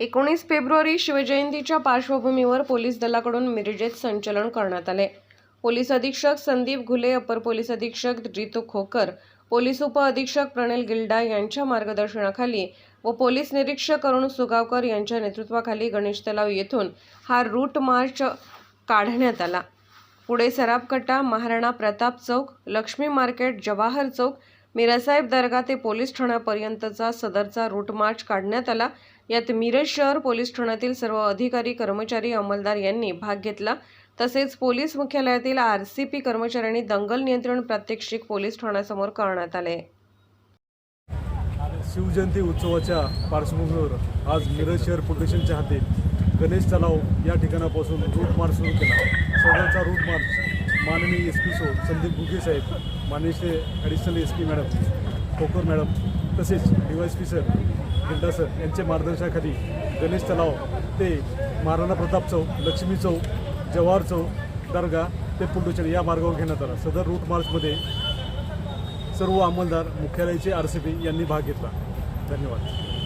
एकोणीस फेब्रुवारी शिवजयंतीच्या पार्श्वभूमीवर पोलीस दलाकडून मिरजेत संचलन करण्यात आले. पोलीस अधीक्षक संदीप घुले अपर पोलीस अधीक्षक रितू खोकर पोलीस उप अधीक्षक प्रणेल गिल्डा यांच्या मार्गदर्शनाखाली व पोलीस निरीक्षक अरुण सुगावकर यांच्या नेतृत्वाखाली गणेश तलाव येथून हा रूट मार्च काढण्यात आला. पुढे सराबकटा महाराणा प्रताप चौक लक्ष्मी मार्केट जवाहर चौक मिरासाहेब दर्गा ते पोलीस ठाण्यापर्यंतचा सदरचा रूट मार्च काढण्यात आला. यात मिरज शहर पोलीस ठाण्यातील सर्व अधिकारी कर्मचारी अंमलदार यांनी भाग घेतला. तसेच पोलीस मुख्यालयातील आर सी पी कर्मचाऱ्यांनी दंगल नियंत्रण प्रात्यक्षिक पोलीस ठाण्यासमोर करण्यात आले. शिवजयंती उत्सवाच्या पार्श्वभूमीवर आज मिरज शहर पोलीस गणेश तलाव या ठिकाणापासून रूट मार्च सुरू केला. सदरचा रूट मार्च माननीय एस पी सो संदीप गुगे साहेब माननीय additional S P madam Khokar madam तसेच D Y S P sir Gilda sir यांच्या मार्गदर्शनाखाली गणेश तलाव ते महाराणा प्रताप चौक लक्ष्मी चौक जवाहर चौक दर्गा ते पुंडुचेर या मार्गावर घेण्यात आला. सदर रूट मार्चमध्ये सर्व अंमलदार मुख्यालयाचे आर सी पी यांनी भाग घेतला. धन्यवाद.